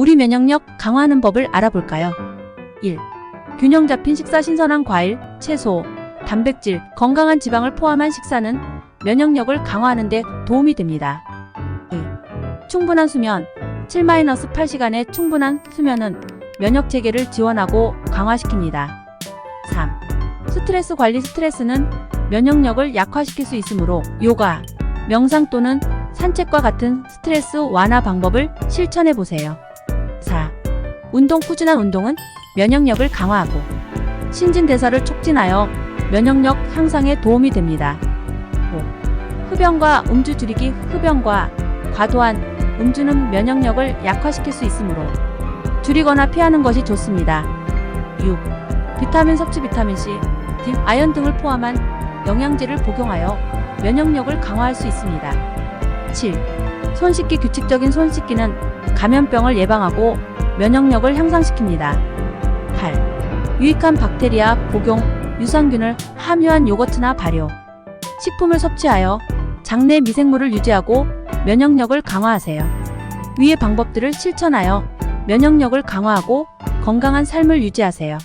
우리 면역력 강화하는 법을 알아볼까요? 1. 균형 잡힌 식사 신선한 과일, 채소, 단백질, 건강한 지방을 포함한 식사는 면역력을 강화하는 데 도움이 됩니다. 2. 충분한 수면 7-8시간의 충분한 수면은 면역 체계를 지원하고 강화시킵니다. 3. 스트레스 관리 스트레스는 면역력을 약화시킬 수 있으므로 요가, 명상 또는 산책과 같은 스트레스 완화 방법을 실천해 보세요. 4. 운동 꾸준한 운동은 면역력을 강화하고 신진대사를 촉진하여 면역력 향상에 도움이 됩니다. 5. 흡연과 음주 줄이기 흡연과 과도한 음주는 면역력을 약화시킬 수 있으므로 줄이거나 피하는 것이 좋습니다. 6. 비타민 섭취 비타민C, 딥 아연 등을 포함한 영양제를 복용하여 면역력을 강화할 수 있습니다. 7. 손 씻기 규칙적인 손 씻기는 감염병을 예방하고 면역력을 향상시킵니다. 8. 유익한 박테리아, 복용, 유산균을 함유한 요거트나 발효, 식품을 섭취하여 장내 미생물을 유지하고 면역력을 강화하세요. 위의 방법들을 실천하여 면역력을 강화하고 건강한 삶을 유지하세요.